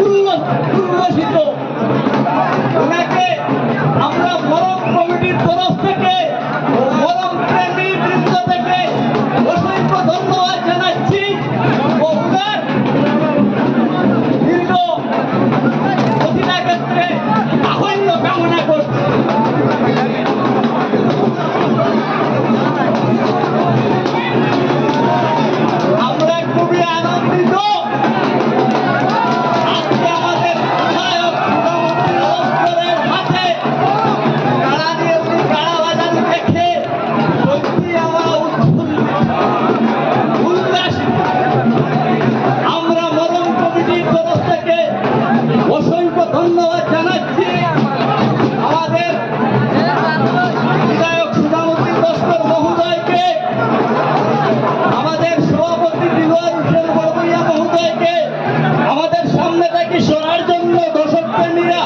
উল্লসিত। ওনাকে আমরা মরম কমিটির তরফ থেকে, মরম প্রেমী দৃশ্য থেকে অসংখ্য ধন্যবাদ জানাচ্ছি। ওনার দীর্ঘ ক্ষেত্রে কামনা করছি। কি শোনার জন্য দর্শক প্রেমীরা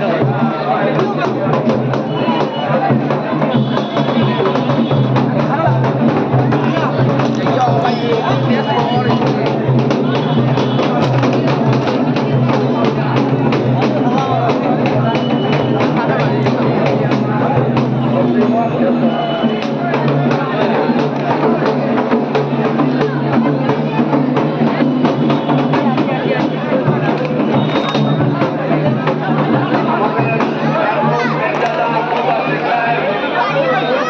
know.